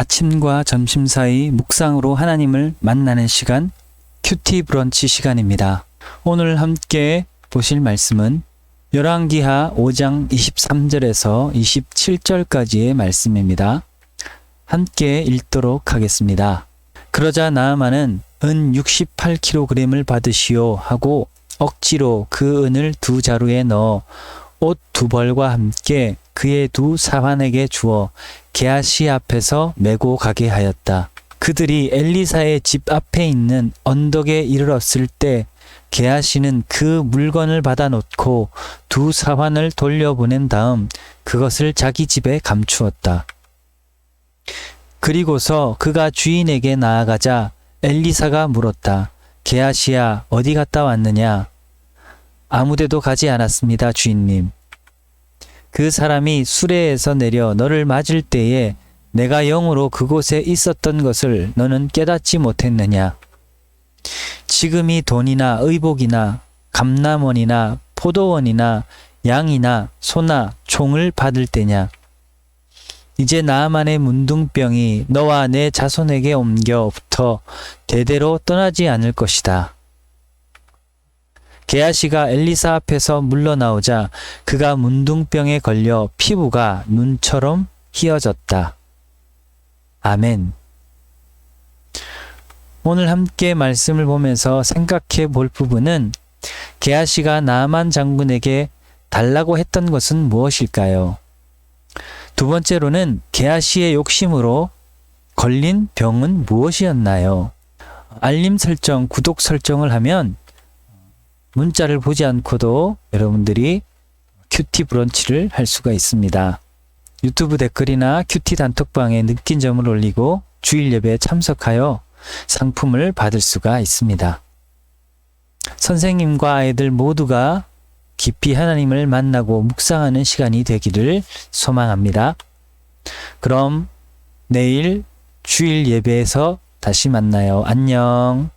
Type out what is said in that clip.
아침과 점심 사이 묵상으로 하나님을 만나는 시간 큐티 브런치 시간입니다. 오늘 함께 보실 말씀은 열왕기하 5장 23절에서 27절까지의 말씀입니다. 함께 읽도록 하겠습니다. 그러자 나아만은 은 68kg을 받으시오 하고 억지로 그 은을 두 자루에 넣어 옷 두 벌과 함께 그의 두 사환에게 주어 게하시 앞에서 메고 가게 하였다. 그들이 엘리사의 집 앞에 있는 언덕에 이르렀을 때 게하시는 그 물건을 받아 놓고 두 사환을 돌려보낸 다음 그것을 자기 집에 감추었다. 그리고서 그가 주인에게 나아가자 엘리사가 물었다. 게하시야 어디 갔다 왔느냐? 아무데도 가지 않았습니다, 주인님. 그 사람이 수레에서 내려 너를 맞을 때에 내가 영으로 그곳에 있었던 것을 너는 깨닫지 못했느냐? 지금이 돈이나 의복이나 감남원이나 포도원이나 양이나 소나 총을 받을 때냐? 이제 나만의 문둥병이 너와 내 자손에게 옮겨 붙어 대대로 떠나지 않을 것이다. 게하시가 엘리사 앞에서 물러나오자 그가 문둥병에 걸려 피부가 눈처럼 희어졌다. 아멘. 오늘 함께 말씀을 보면서 생각해 볼 부분은 게하시가 나만 장군에게 달라고 했던 것은 무엇일까요? 두 번째로는 게하시의 욕심으로 걸린 병은 무엇이었나요? 알림 설정, 구독 설정을 하면 문자를 보지 않고도 여러분들이 큐티 브런치를 할 수가 있습니다. 유튜브 댓글이나 큐티 단톡방에 느낀 점을 올리고 주일 예배에 참석하여 상품을 받을 수가 있습니다. 선생님과 아이들 모두가 깊이 하나님을 만나고 묵상하는 시간이 되기를 소망합니다. 그럼 내일 주일 예배에서 다시 만나요. 안녕.